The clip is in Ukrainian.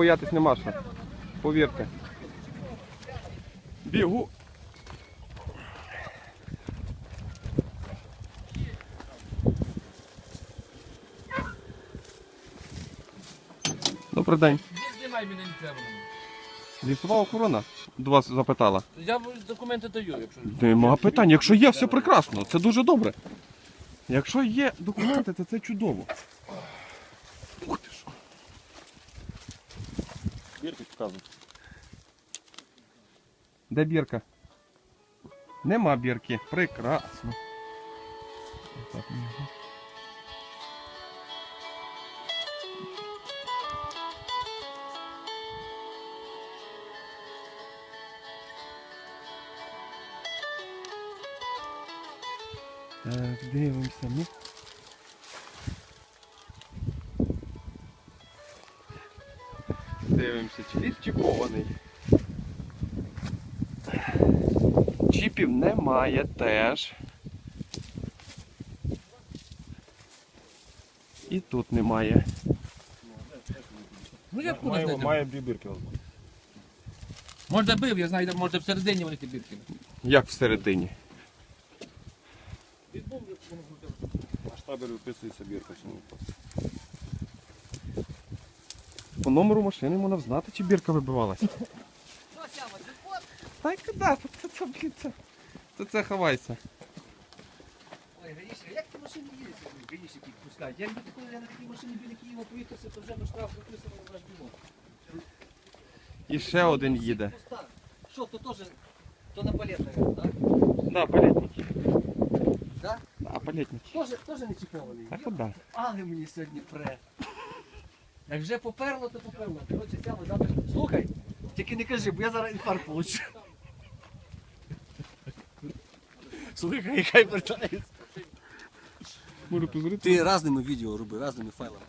боятись нема що. Повірте. Бігу. Добрий день. Знімай мене не треба. Лісова охорона до вас запитала. Я документи даю, якщо. Нема питань. Якщо є, все прекрасно. Це дуже добре. Якщо є документи, то це чудово. Ух ти що. Бірки показують. Де бірка? Нема бірки. Прекрасно. Так, дивимося. Ну. Дивимося, чи ліс чіпований. Чіпів немає теж. І тут немає. Ну я откуда Має, знайду? має дві бірки. Може бив, я знаю, може всередині вони ті бірки. Як всередині? На штабель виписується бірка. Чи ні. По номеру машини можна взнати, чи бірка вибивалася. Та й куди? Це, це, ховайся. Ой, гаїшник, як ти машини їздять? Гаїшники пускають. Я якби коли я на такій машині біля Києва поїхався, то вже би штраф виписано на ваш бімок. І ще один їде. Що, то теж, то на палет, наверное, так? Да, палетники. Да? Да, палетники. Тоже, тоже не чіпований. А куди? Але мені сьогодні пре. Як вже поперло, то поперло. Коротше, сямо завтра. Слухай, тільки не кажи, бо я зараз інфаркт получу. Слухай, хай вертається. Можу позвонити. Ти разними відео роби, разними файлами.